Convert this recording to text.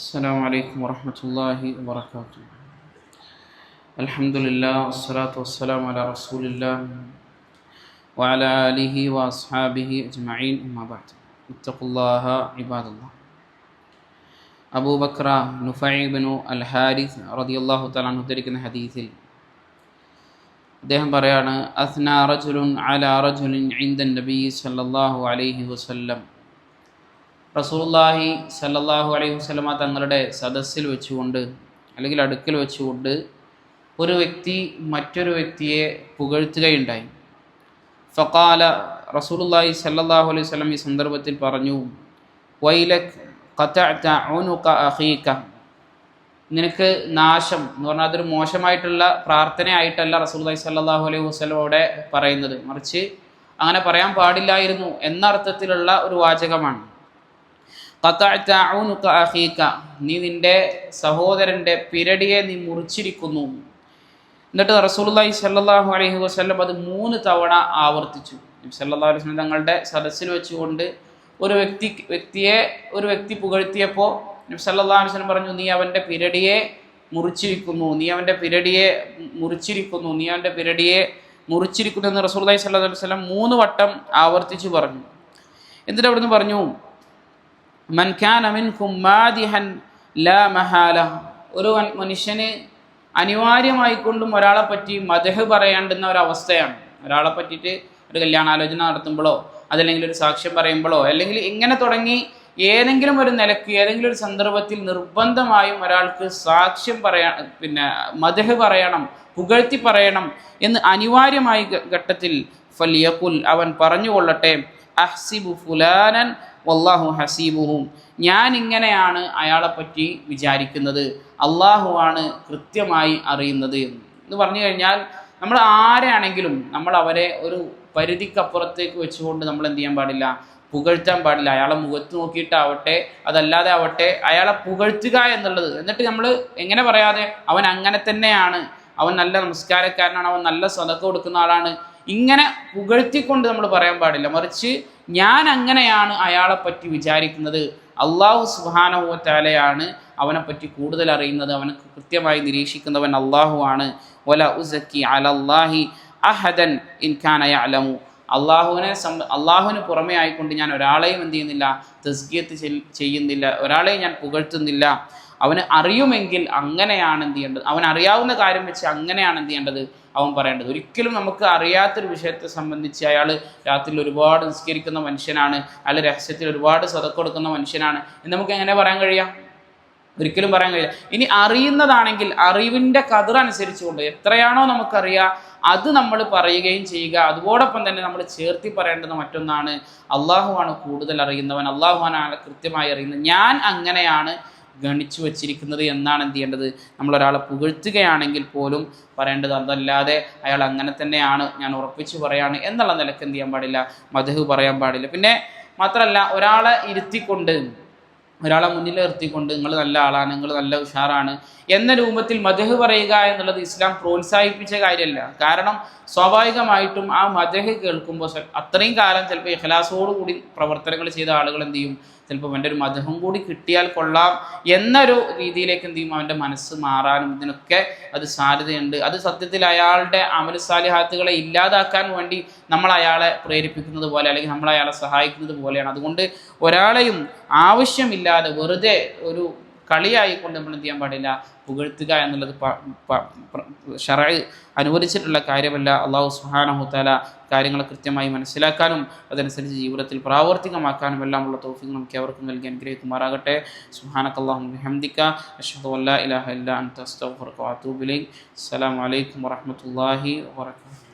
السلام عليكم ورحمة الله وبركاته الحمد لله والصلاة والسلام على رسول الله وعلى آله وأصحابه أجمعين أما بعد اتقوا الله عباد الله അബൂ ബക്ര നുഫൈബിനു അൽ ഹാരിസ് റളിയല്ലാഹു തആല ഉദ്ധരിക്കുന്ന ഹദീസിൽ അദ്ദേഹം പറയാണ് അസ്ന റജുലുൻ അല റജുലിൻ ഇൻദൻ നബി സല്ലല്ലാഹു അലൈഹി വസല്ലം റസൂലുള്ളാഹി സല്ലാഹു അലൈഹി വസ്ലമ തങ്ങളുടെ സദസ്സിൽ വെച്ചുകൊണ്ട് അല്ലെങ്കിൽ അടുക്കൽ വെച്ചുകൊണ്ട് ഒരു വ്യക്തി മറ്റൊരു വ്യക്തിയെ പുകഴ്ത്തുകയുണ്ടായി. ഫക്കാല റസൂലുള്ളാഹി സല്ലാഹു അലൈഹി വസല്ലം ഈ സന്ദർഭത്തിൽ പറഞ്ഞു വൈലക് അഖീക. നിനക്ക് നാശം എന്ന് പറഞ്ഞാൽ അതൊരു മോശമായിട്ടുള്ള പ്രാർത്ഥനയായിട്ടല്ല റസൂലുള്ളാഹി സല്ലാഹു അലൈഹി വസ്ലം അവിടെ പറയുന്നത്. മറിച്ച് അങ്ങനെ പറയാൻ പാടില്ലായിരുന്നു എന്ന അർത്ഥത്തിലുള്ള ഒരു വാചകമാണ്. നീ നിന്റെ സഹോദരന്റെ പിരടിയെ നീ മുറിച്ചിരിക്കുന്നു. എന്നിട്ട് റസൂലി സല്ലാഹു അലഹി വസ്ലം അത് മൂന്ന് തവണ ആവർത്തിച്ചു. സല്ലല്ലാഹു അലൈഹി വസ്ലം തങ്ങളുടെ സദസ്സിൽ വെച്ചുകൊണ്ട് ഒരു വ്യക്തി വ്യക്തിയെ ഒരു വ്യക്തി പുകഴ്ത്തിയപ്പോൾ സല്ലല്ലാഹു അലൈഹി വസ്ലം പറഞ്ഞു നീ അവന്റെ പിരടിയെ മുറിച്ചിരിക്കുന്നു നീ അവന്റെ പിരടിയെ മുറിച്ചിരിക്കുന്നു നീ അവന്റെ പിരടിയെ മുറിച്ചിരിക്കുന്നു എന്ന് റസൂൽ അലൈഹി വസ്ലം മൂന്ന് വട്ടം ആവർത്തിച്ചു പറഞ്ഞു. എന്നിട്ട് അവിടുന്ന് പറഞ്ഞു മൻ കാന മിൻകും മാദിഹൻ ലാ മഹാല. ഒരു മനുഷ്യന് അനിവാര്യമായിക്കൊണ്ടും ഒരാളെ പറ്റി മദഹ് പറയേണ്ടുന്ന ഒരവസ്ഥയാണ്. ഒരാളെ പറ്റിയിട്ട് ഒരു കല്യാണാലോചന നടത്തുമ്പോഴോ അതല്ലെങ്കിൽ ഒരു സാക്ഷ്യം പറയുമ്പോഴോ അല്ലെങ്കിൽ ഇങ്ങനെ തുടങ്ങി ഏതെങ്കിലും ഒരു നിലയ്ക്ക് ഏതെങ്കിലും ഒരു സന്ദർഭത്തിൽ നിർബന്ധമായും ഒരാൾക്ക് സാക്ഷ്യം പറയാ പിന്നെ മദഹ് പറയണം പുകഴ്ത്തി പറയണം എന്ന് അനിവാര്യമായ ഘട്ടത്തിൽ ഫലിയക്കുൽ അവൻ പറഞ്ഞുകൊള്ളട്ടെ അഹ്സിബു ഫുലാനൻ വല്ലാഹു ഹസീബുഹും. ഞാൻ ഇങ്ങനെയാണ് അയാളെപ്പറ്റി വിചാരിക്കുന്നത്. അള്ളാഹുവാണ് കൃത്യമായി അറിയുന്നത് എന്ന് പറഞ്ഞു കഴിഞ്ഞാൽ നമ്മൾ ആരാണെങ്കിലും നമ്മൾ അവരെ ഒരു പരിധിക്കപ്പുറത്തേക്ക് വെച്ചുകൊണ്ട് നമ്മൾ എന്ത് ചെയ്യാൻ പാടില്ല പുകഴ്ത്താൻ പാടില്ല. അയാളെ മുഖത്ത് നോക്കിയിട്ടാവട്ടെ അതല്ലാതെ ആവട്ടെ അയാളെ പുകഴ്ത്തുക എന്നുള്ളത്. എന്നിട്ട് നമ്മൾ എങ്ങനെ പറയാതെ അവൻ അങ്ങനെ തന്നെയാണ് അവൻ നല്ല നമസ്കാരക്കാരനാണ് അവൻ നല്ല സ്വതക്കം കൊടുക്കുന്ന ആളാണ് ഇങ്ങനെ പുകഴ്ത്തിക്കൊണ്ട് നമ്മൾ പറയാൻ പാടില്ല. മറിച്ച് ഞാൻ അങ്ങനെയാണ് അയാളെ പറ്റി വിചാരിക്കുന്നത്. അള്ളാഹു സുബാനഹുവറ്റാലയാണ് അവനെപ്പറ്റി പറ്റി കൂടുതൽ അറിയുന്നത്. അവനെ കൃത്യമായി നിരീക്ഷിക്കുന്നവൻ അള്ളാഹു ആണ്. ഒല ഉസക്കി അലല്ലാഹി അഹദൻ ഇൻഖാനയ യഅലമു. അള്ളാഹുവിനെ സം അള്ളാഹുവിന് പുറമേ ആയിക്കൊണ്ട് ഞാൻ ഒരാളെയും എന്ത് ചെയ്യുന്നില്ല തസ്കിയത്ത് ചെയ്യുന്നില്ല ഒരാളെയും ഞാൻ പുകഴ്ത്തുന്നില്ല. അവന് അറിയുമെങ്കിൽ അങ്ങനെയാണ് എന്ത് ചെയ്യേണ്ടത്? അവൻ അറിയാവുന്ന കാര്യം വെച്ച് അങ്ങനെയാണ് എന്ത് ചെയ്യേണ്ടത്? അവൻ പറയേണ്ടത്. ഒരിക്കലും നമുക്ക് അറിയാത്തൊരു വിഷയത്തെ സംബന്ധിച്ച് അയാൾ രാത്രിയിൽ ഒരുപാട് നിസ്കരിക്കുന്ന മനുഷ്യനാണ് അയാൾ രഹസ്യത്തിൽ ഒരുപാട് സ്വതക്കൊടുക്കുന്ന മനുഷ്യനാണ് എന്ന് നമുക്ക് എങ്ങനെ പറയാൻ കഴിയാം? ഒരിക്കലും പറയാൻ കഴിയില്ല. ഇനി അറിയുന്നതാണെങ്കിൽ അറിവിന്റെ കതിർ അനുസരിച്ചുകൊണ്ട് എത്രയാണോ നമുക്കറിയാം അത് നമ്മൾ പറയുകയും ചെയ്യുക. അതോടൊപ്പം തന്നെ നമ്മൾ ചേർത്തി പറയേണ്ടത് മറ്റൊന്നാണ് അള്ളാഹുവാണ് കൂടുതൽ അറിയുന്നവൻ. അള്ളാഹുവാനാണ് കൃത്യമായി അറിയുന്നത്. ഞാൻ അങ്ങനെയാണ് ഗണിച്ചു വച്ചിരിക്കുന്നത് എന്നാണ് എന്ത് ചെയ്യേണ്ടത്? നമ്മളൊരാളെ പുകഴ്ത്തുകയാണെങ്കിൽ പോലും പറയേണ്ടത് അതല്ലാതെ അയാൾ അങ്ങനെ തന്നെയാണ് ഞാൻ ഉറപ്പിച്ചു പറയാണ് എന്നുള്ള നിലയ്ക്ക് എന്ത് ചെയ്യാൻ പാടില്ല? മധു പറയാൻ പാടില്ല. പിന്നെ മാത്രമല്ല ഒരാളെ ഇരുത്തിക്കൊണ്ട് ഒരാളെ മുന്നിൽ നിർത്തിക്കൊണ്ട് നിങ്ങൾ നല്ല ആളാണ് നിങ്ങൾ നല്ല ഉഷാറാണ് എന്ന രൂപത്തിൽ മദഹ് പറയുക എന്നുള്ളത് ഇസ്ലാം പ്രോത്സാഹിപ്പിച്ച കാര്യമല്ല. കാരണം സ്വാഭാവികമായിട്ടും ആ മദഹ് കേൾക്കുമ്പോൾ അത്രയും കാലം ചിലപ്പോൾ ഇഖലാസോടുകൂടി പ്രവർത്തനങ്ങൾ ചെയ്ത ആളുകൾ എന്ത് ചെയ്യും? ചിലപ്പോൾ അവന്റെ ഒരു മധുഹം കൂടി കിട്ടിയാൽ കൊള്ളാം എന്നൊരു രീതിയിലേക്ക് എന്ത് ചെയ്യും? അവന്റെ മനസ്സ് മാറാനും ഇതിനൊക്കെ അത് സാധ്യതയുണ്ട്. അത് സത്യത്തിൽ അയാളുടെ അമലസാലിഹാത്തുകളെ ഇല്ലാതാക്കാൻ വേണ്ടി നമ്മൾ അയാളെ പ്രേരിപ്പിക്കുന്നത് പോലെ അല്ലെങ്കിൽ നമ്മൾ അയാളെ സഹായിക്കുന്നത് പോലെയാണ്. അതുകൊണ്ട് ഒരാളെയും ആവശ്യമില്ലാതെ വെറുതെ ഒരു കളിയായിക്കൊണ്ട് നമ്മൾ എന്ത് ചെയ്യാൻ പാടില്ല? പുകഴ്ത്തുക എന്നുള്ളത് ഷറ അനുവദിച്ചിട്ടുള്ള കാര്യമല്ല. അള്ളാഹു സുഹാനഹുത്താല കാര്യങ്ങൾ കൃത്യമായി മനസ്സിലാക്കാനും അതനുസരിച്ച് ജീവിതത്തിൽ പ്രാവർത്തികമാക്കാനും എല്ലാമുള്ള തോഫിങ് നമുക്ക് അവർക്കും നൽകി അനുഗ്രഹിക്കുമാറാകട്ടെ. സുഹാനക്കല്ലാഹു ഇലാഹ ഇല്ല അസ്സലാമു അലൈക്കും വറഹ്മത്തുള്ളാഹി വബറകാതുഹു